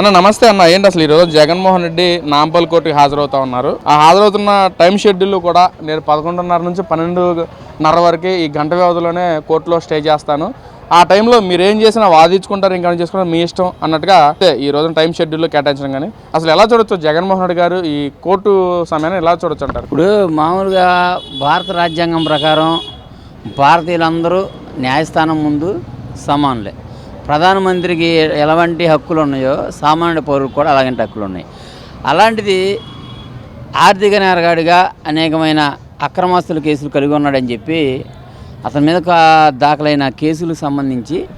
అన్న నమస్తే అన్న. ఏంటి అసలు ఈరోజు జగన్మోహన్ రెడ్డి నాంపల్ కోర్టుకి హాజరవుతా ఉన్నారు? ఆ హాజరవుతున్న టైం షెడ్యూల్ కూడా నేను పదకొండున్నర నుంచి పన్నెండున్నర వరకు ఈ గంట వ్యవధిలోనే కోర్టులో స్టే చేస్తాను. ఆ టైంలో మీరు ఏం చేసినా వాదించుకుంటారు ఇంకా చేసుకుంటారు మీ ఇష్టం అన్నట్టుగా ఈ రోజున టైం షెడ్యూల్ కేటాయించడం కానీ అసలు ఎలా చూడొచ్చు జగన్మోహన్ రెడ్డి గారు ఈ కోర్టు సమయాన్ని ఎలా చూడొచ్చు అంటారు? ఇప్పుడు మామూలుగా భారత రాజ్యాంగం ప్రకారం భారతీయులందరూ న్యాయస్థానం ముందు సమానులే. ప్రధానమంత్రికి ఎలాంటి హక్కులు ఉన్నాయో సామాన్య పౌరులకు కూడా అలాంటి హక్కులు ఉన్నాయి. అలాంటిది ఆర్థిక నేరగాడిగా అనేకమైన అక్రమాస్తుల కేసులు కలిగి ఉన్నాడని చెప్పి అతని మీద కా- దాఖలైన కేసులకు సంబంధించి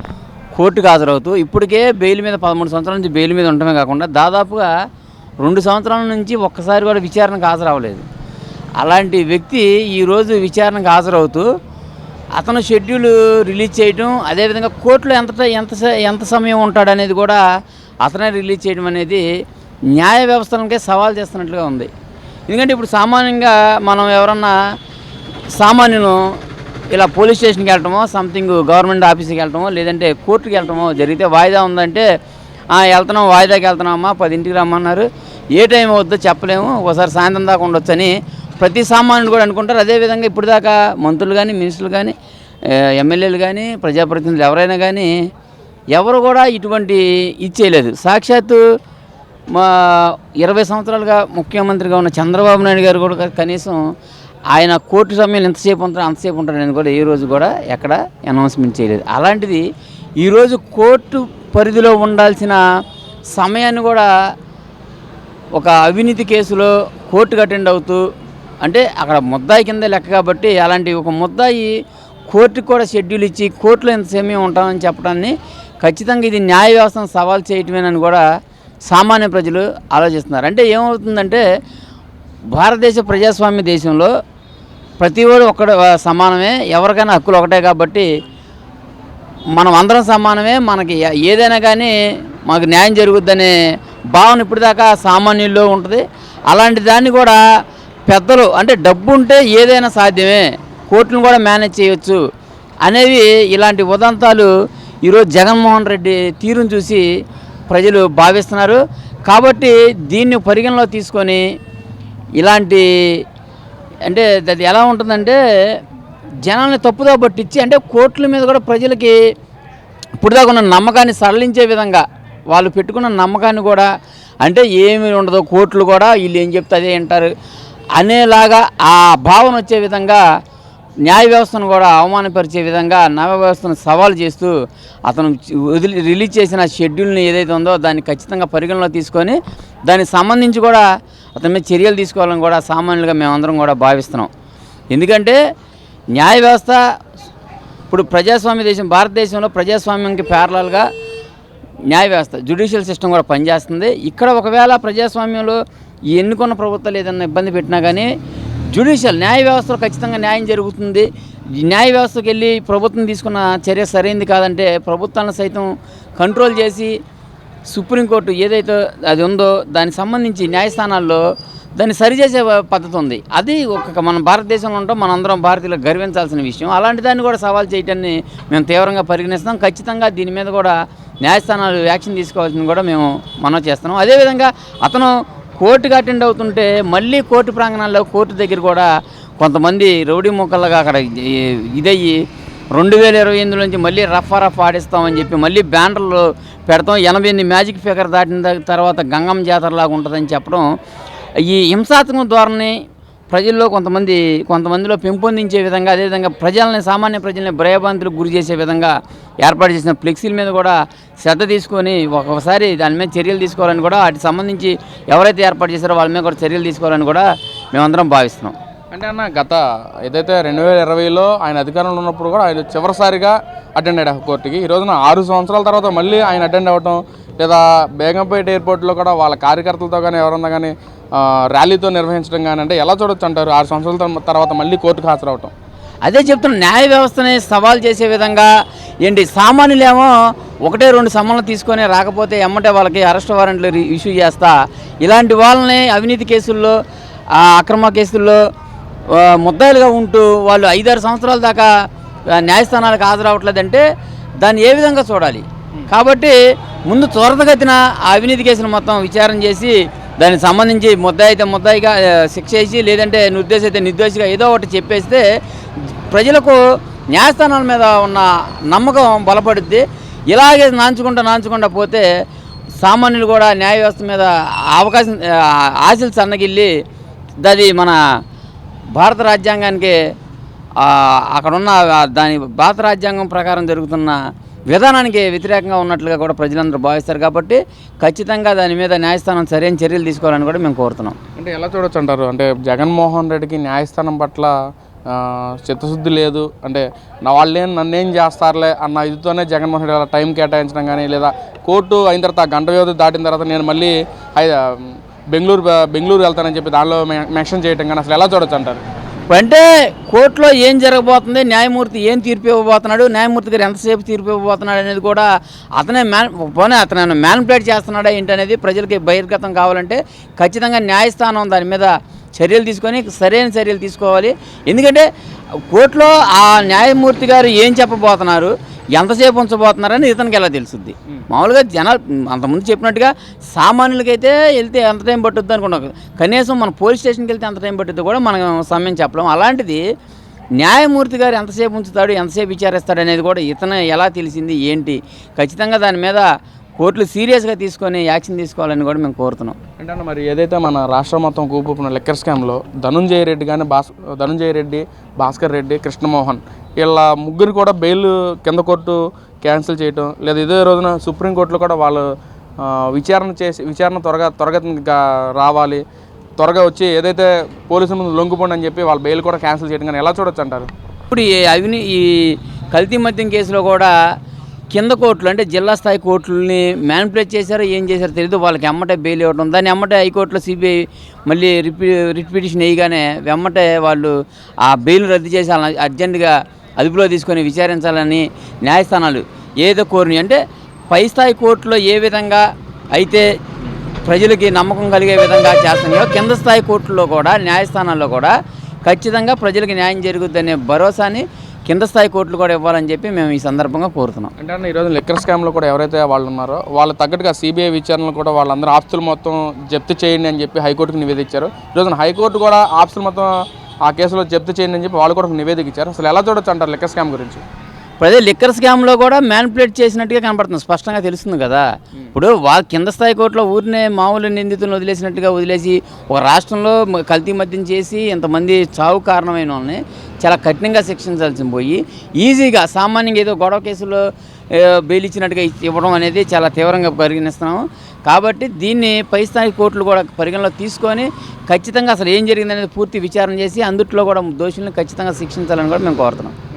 కోర్టుకు హాజరవుతూ ఇప్పటికే బెయిల్ మీద పదమూడు సంవత్సరాల నుంచి బెయిల్ మీద ఉండటమే కాకుండా దాదాపుగా రెండు సంవత్సరాల నుంచి ఒక్కసారి కూడా విచారణకు హాజరవ్వలేదు. అలాంటి వ్యక్తి ఈరోజు విచారణకు హాజరవుతూ అతను షెడ్యూల్ రిలీజ్ చేయటం అదేవిధంగా కోర్టులో ఎంత ఎంత ఎంత సమయం ఉంటాడనేది కూడా అతనే రిలీజ్ చేయడం అనేది న్యాయ వ్యవస్థలకే సవాల్ చేస్తున్నట్లుగా ఉంది. ఎందుకంటే ఇప్పుడు సామాన్యంగా మనం ఎవరన్నా సామాన్యులు ఇలా పోలీస్ స్టేషన్కి వెళ్ళటమో సంథింగ్ గవర్నమెంట్ ఆఫీస్కి వెళ్ళటమో లేదంటే కోర్టుకి వెళ్ళటమో జరిగితే వాయిదా ఉందంటే వెళ్తున్నాం వాయిదాకి వెళ్తున్నామమ్మా పదింటికి రమ్మన్నారు ఏ టైం అవుద్దో చెప్పలేము ఒకసారి సాయంత్రం దాకా ఉండొచ్చని ప్రతి సామాన్యుడు కూడా అనుకుంటారు. అదేవిధంగా ఇప్పుడు దాకా మంత్రులు కానీ మినిస్టర్లు కానీ ఎమ్మెల్యేలు కానీ ప్రజాప్రతినిధులు ఎవరైనా కానీ ఎవరు కూడా ఇటువంటి ఇచ్చేయలేదు సాక్షాత్తు మా ఇరవై సంవత్సరాలుగా ముఖ్యమంత్రిగా ఉన్న చంద్రబాబు నాయుడు గారు కూడా కనీసం ఆయన కోర్టు సమయం ఎంతసేపు ఉంటారు అంతసేపు ఉంటారని కూడా ఏ రోజు కూడా ఎక్కడ అనౌన్స్మెంట్ చేయలేదు. అలాంటిది ఈరోజు కోర్టు పరిధిలో ఉండాల్సిన సమయాన్ని కూడా ఒక అవినీతి కేసులో కోర్టుకు అటెండ్ అవుతూ అంటే అక్కడ ముద్దాయి కింద లెక్క కాబట్టి అలాంటి ఒక ముద్దాయి కోర్టు కూడా షెడ్యూల్ ఇచ్చి కోర్టులో ఎంత సమయం ఉంటామని చెప్పడాన్ని ఖచ్చితంగా ఇది న్యాయ వ్యవస్థను సవాల్ చేయటమేనని కూడా సామాన్య ప్రజలు ఆలోచిస్తున్నారు. అంటే ఏమవుతుందంటే భారతదేశ ప్రజాస్వామ్య దేశంలో ప్రతి వాడు ఒక్కడ సమానమే ఎవరికైనా హక్కులు ఒకటే కాబట్టి మనం అందరం సమానమే మనకి ఏదైనా కానీ మాకు న్యాయం జరుగుద్దనే భావన ఇప్పటిదాకా సామాన్యుల్లో ఉంటుంది. అలాంటి దాన్ని కూడా పెద్దలు అంటే డబ్బు ఉంటే ఏదైనా సాధ్యమే కోర్టును కూడా మేనేజ్ చేయొచ్చు అనేవి ఇలాంటి ఉదంతాలు ఈరోజు జగన్మోహన్ రెడ్డి తీరును చూసి ప్రజలు భావిస్తున్నారు. కాబట్టి దీన్ని పరిగణలో తీసుకొని ఇలాంటి అంటే అది ఎలా ఉంటుందంటే జనాల్ని తప్పుదో పట్టించి అంటే కోర్టుల మీద కూడా ప్రజలకి ఇప్పుడుదాకా ఉన్న నమ్మకాన్ని సడలించే విధంగా వాళ్ళు పెట్టుకున్న నమ్మకాన్ని కూడా అంటే ఏమి ఉండదు కోర్టులు కూడా వీళ్ళు ఏం చెప్తే అదే వింటారు. అనేలాగా ఆ భావన వచ్చే విధంగా న్యాయ వ్యవస్థను కూడా అవమానపరిచే విధంగా న్యాయ వ్యవస్థను సవాల్ చేస్తూ అతను వదిలి రిలీజ్ చేసిన షెడ్యూల్ని ఏదైతే ఉందో దాన్ని ఖచ్చితంగా పరిగణలో తీసుకొని దానికి సంబంధించి కూడా అతని మీద చర్యలు తీసుకోవాలని కూడా సామాన్యులుగా మేమందరం కూడా భావిస్తున్నాం. ఎందుకంటే న్యాయ వ్యవస్థ ఇప్పుడు ప్రజాస్వామ్య దేశం భారతదేశంలో ప్రజాస్వామ్యంకి ప్యారలల్గా న్యాయ వ్యవస్థ జ్యుడిషియల్ సిస్టమ్ కూడా పనిచేస్తుంది. ఇక్కడ ఒకవేళ ప్రజాస్వామ్యంలో ఎన్నుకున్న ప్రభుత్వాలు ఏదైనా ఇబ్బంది పెట్టినా కానీ జ్యుడిషియల్ న్యాయ వ్యవస్థలో ఖచ్చితంగా న్యాయం జరుగుతుంది. న్యాయ వ్యవస్థకి వెళ్ళి ప్రభుత్వం తీసుకున్న చర్య సరైంది కాదంటే ప్రభుత్వాలను సైతం కంట్రోల్ చేసి సుప్రీంకోర్టు ఏదైతే అది ఉందో దానికి సంబంధించి న్యాయస్థానాల్లో దాన్ని సరిచేసే పద్ధతి ఉంది. అది ఒక మన భారతదేశంలో ఉంటాం మనందరం భారతీయులకు గర్వించాల్సిన విషయం. అలాంటి దాన్ని కూడా సవాల్ చేయటాన్ని మేము తీవ్రంగా పరిగణిస్తాం. ఖచ్చితంగా దీని మీద కూడా న్యాయస్థానాలు యాక్షన్ తీసుకోవాల్సింది కూడా మేము మనం చేస్తున్నాం. అదేవిధంగా అతను కోర్టుకు అటెండ్ అవుతుంటే మళ్ళీ కోర్టు ప్రాంగణాల్లో కోర్టు దగ్గర కూడా కొంతమంది రౌడీ మొక్కలుగా అక్కడ ఇదయ్యి రెండు వేల ఇరవై ఎనిమిది నుంచి మళ్ళీ రఫా రఫ్ ఆడిస్తామని చెప్పి మళ్ళీ బ్యానర్లు పెడతాం. ఎనభై ఎనిమిది మ్యాజిక్ ఫిగర్ దాటిన తర్వాత గంగమ్మ జాతరలాగా ఉంటుందని చెప్పడం ఈ హింసాత్మక ధోరణి ప్రజల్లో కొంతమంది కొంతమందిలో పెంపొందించే విధంగా అదేవిధంగా ప్రజల్ని సామాన్య ప్రజల్ని భయభ్రాంతులకు గురి చేసే విధంగా ఏర్పాటు చేసిన ఫ్లెక్సీల మీద కూడా శ్రద్ధ తీసుకొని ఒక్కొక్కసారి దాని మీద చర్యలు తీసుకోవాలని కూడా వాటికి సంబంధించి ఎవరైతే ఏర్పాటు చేశారో వాళ్ళ మీద కూడా చర్యలు తీసుకోవాలని కూడా మేమందరం భావిస్తున్నాం. అంటే అన్న గత ఏదైతే రెండు వేల ఇరవైలో ఆయన అధికారంలో ఉన్నప్పుడు కూడా ఆయన చివరిసారిగా అటెండ్ అయ్యాడు కోర్టుకి. ఈ రోజున ఆరు సంవత్సరాల తర్వాత మళ్ళీ ఆయన అటెండ్ అవ్వటం లేదా బేగంపేట ఎయిర్పోర్ట్లో కూడా వాళ్ళ కార్యకర్తలతో కానీ ఎవరన్నా కానీ ర్యాలీతో నిర్వహించడం కానీ అంటే ఎలా చూడొచ్చు అంటారు? ఆరు సంవత్సరాల తర్వా- తర్వాత మళ్ళీ కోర్టుకు హాజరవటం. అదే చెప్తున్నా న్యాయ వ్యవస్థని సవాల్ చేసే విధంగా ఏంటి సామాన్యులేమో ఒకటే రెండు సమ్మలు తీసుకొని రాకపోతే ఎమ్మటే వాళ్ళకి అరెస్ట్ వారెంట్లు ఇష్యూ చేస్తా. ఇలాంటి వాళ్ళని అవినీతి కేసుల్లో ఆ, అక్రమ కేసుల్లో ముద్దాయిలుగా ఉంటూ వాళ్ళు ఐదారు సంవత్సరాల దాకా న్యాయస్థానాలకు హాజరవట్లేదంటే దాన్ని ఏ విధంగా చూడాలి? కాబట్టి ముందు త్వరతగతిన ఆ అవినీతి కేసులు మొత్తం విచారణ చేసి దానికి సంబంధించి ముద్దాయి అయితే ముద్దాయిగా శిక్ష వేసి లేదంటే నిర్దేశ అయితే నిర్దేశిగా ఏదో ఒకటి చెప్పేస్తే ప్రజలకు న్యాయస్థానాల మీద ఉన్న నమ్మకం బలపడుద్ది. ఇలాగే నాంచుకుంటా నాంచుకుంటా పోతే సామాన్యులు కూడా న్యాయ వ్యవస్థ మీద అవకాశం ఆశలు సన్నగిల్లి అది మన భారత రాజ్యాంగానికి అక్కడున్న దాని భారత రాజ్యాంగం ప్రకారం జరుగుతున్న విధానానికి వ్యతిరేకంగా ఉన్నట్లుగా కూడా ప్రజలందరూ భావిస్తారు కాబట్టి ఖచ్చితంగా దాని మీద న్యాయస్థానం సరైన చర్యలు తీసుకోవాలని కూడా మేము కోరుతున్నాం. అంటే ఎలా చూడొచ్చు అంటారు? అంటే జగన్మోహన్ రెడ్డికి న్యాయస్థానం పట్ల చిత్తశుద్ధి లేదు. అంటే నా వాళ్ళేం నన్నేం చేస్తారులే అన్న ఇదితోనే జగన్మోహన్ రెడ్డి అలా టైం కేటాయించడం కానీ లేదా కోర్టు అయిన తర్వాత గంట వ్యవధి దాటిన తర్వాత నేను మళ్ళీ బెంగళూరు బెంగళూరు వెళ్తానని చెప్పి దానిలో మె- మెన్షన్ చేయటం కానీ అసలు ఎలా చూడొచ్చు అంటారు? అంటే కోర్టులో ఏం జరగబోతుంది న్యాయమూర్తి ఏం తీర్పు ఇవ్వబోతున్నాడు న్యాయమూర్తి గారు ఎంతసేపు తీర్పు ఇవ్వబోతున్నాడు అనేది కూడా అతనే మ్యాన్ పోనీ అతను మ్యాన్పులేట్ చేస్తున్నాడా ఏంటనేది ప్రజలకి బహిర్గతం కావాలంటే ఖచ్చితంగా న్యాయస్థానం దాని మీద చర్యలు తీసుకొని సరైన చర్యలు తీసుకోవాలి. ఎందుకంటే కోర్టులో ఆ న్యాయమూర్తి గారు ఏం చెప్పబోతున్నారు ఎంతసేపు ఉంచబోతున్నారని ఇతనికి ఎలా తెలుసుద్ది? మామూలుగా జనాలు అంతకుముందు చెప్పినట్టుగా సామాన్యులకైతే వెళ్తే ఎంత టైం పట్టుద్ది అనుకున్నాం. కనీసం మన పోలీస్ స్టేషన్కి వెళ్తే ఎంత టైం పట్టుద్ది కూడా మనం సమయం చెప్పలేం. అలాంటిది న్యాయమూర్తి గారు ఎంతసేపు ఉంచుతాడు ఎంతసేపు విచారిస్తాడు అనేది కూడా ఇతను ఎలా తెలిసింది ఏంటి? ఖచ్చితంగా దాని మీద కోర్టులు సీరియస్గా తీసుకొని యాక్షన్ తీసుకోవాలని కూడా మేము కోరుతున్నాం. అంటే అన్న మరి ఏదైతే మన రాష్ట్రం మొత్తం కూపుకున్న లెక్కర్ స్కామ్లో ధనుంజయ రెడ్డి కానీ భాస్ ధనుంజయ రెడ్డి భాస్కర్ రెడ్డి కృష్ణమోహన్ వీళ్ళ ముగ్గురు కూడా బెయిల్ కింద కోర్టు క్యాన్సిల్ చేయటం లేదా ఇదే రోజున సుప్రీంకోర్టులో కూడా వాళ్ళు విచారణ చేసి విచారణ త్వరగా త్వరగతిగా రావాలి. త్వరగా వచ్చి ఏదైతే పోలీసుల ముందు లొంగిపోండి అని చెప్పి వాళ్ళ బెయిల్ కూడా క్యాన్సిల్ చేయడం కానీ ఎలా చూడొచ్చు అంటారు? ఇప్పుడు ఈ అవిని ఈ కల్తీ మద్యం కేసులో కూడా కింద కోర్టులు అంటే జిల్లా స్థాయి కోర్టులని మ్యానిపులేట్ చేశారో ఏం చేశారో తెలియదు వాళ్ళకి ఎమ్మటే బెయిల్ ఇవ్వడం దాన్ని ఎమ్మటే హైకోర్టులో సిబిఐ మళ్ళీ రిపీ రిపిటిషన్ వేయగానే వెమ్మటే వాళ్ళు ఆ బెయిల్ రద్దు చేసి అర్జెంటుగా అదుపులో తీసుకొని విచారించాలని న్యాయస్థానాలు ఏదో కోరినాయి. అంటే పై స్థాయి కోర్టులో ఏ విధంగా అయితే ప్రజలకి నమ్మకం కలిగే విధంగా చేస్తున్నాయో కింద స్థాయి కోర్టుల్లో కూడా న్యాయస్థానాల్లో కూడా ఖచ్చితంగా ప్రజలకు న్యాయం జరుగుద్దనే భరోసాని కింద స్థాయి కోర్టులు కూడా ఇవ్వాలని చెప్పి మేము ఈ సందర్భంగా కోరుతున్నాం. అంటే అన్న ఈరోజు లిక్కర్ స్కామ్లో కూడా ఎవరైతే వాళ్ళు ఉన్నారో వాళ్ళ తగ్గట్టుగా సిబిఐ విచారణలు కూడా వాళ్ళందరూ ఆస్తులు మొత్తం జప్తు చేయండి అని చెప్పి హైకోర్టుకు నివేదించారు. ఈరోజు హైకోర్టు కూడా ఆస్తులు మొత్తం ఆ కేసులో జప్తు చేయండి అని చెప్పి వాళ్ళు కూడా నివేదిక ఇచ్చారు. అసలు ఎలా చూడొచ్చు అంటారు లిక్కర్ స్కామ్ గురించి? ఇప్పుడు అదే లిక్కర్ స్కామ్లో కూడా మ్యానిపులేట్ చేసినట్టుగా కనపడుతుంది. స్పష్టంగా తెలుస్తుంది కదా. ఇప్పుడు వాళ్ళ కింద స్థాయి కోర్టులో ఊరినే మామూలు నిందితులను వదిలేసినట్టుగా వదిలేసి ఒక రాష్ట్రంలో కల్తీ మద్యం చేసి ఇంతమంది చావు కారణమైన వాళ్ళని చాలా కఠినంగా శిక్షించాల్సి పోయి ఈజీగా సామాన్యంగా ఏదో గొడవ కేసులో బెయిలిచ్చినట్టుగా బెయిల్ ఇచ్చినట్టుగా ఇవ్వడం అనేది చాలా తీవ్రంగా పరిగణిస్తున్నాము. కాబట్టి దీన్ని పై స్థాయి కోర్టులు కూడా పరిగణలో తీసుకొని ఖచ్చితంగా అసలు ఏం జరిగిందనేది పూర్తి విచారణ చేసి అందుట్లో కూడా దోషులను ఖచ్చితంగా శిక్షించాలని కూడా మేము కోరుతున్నాం.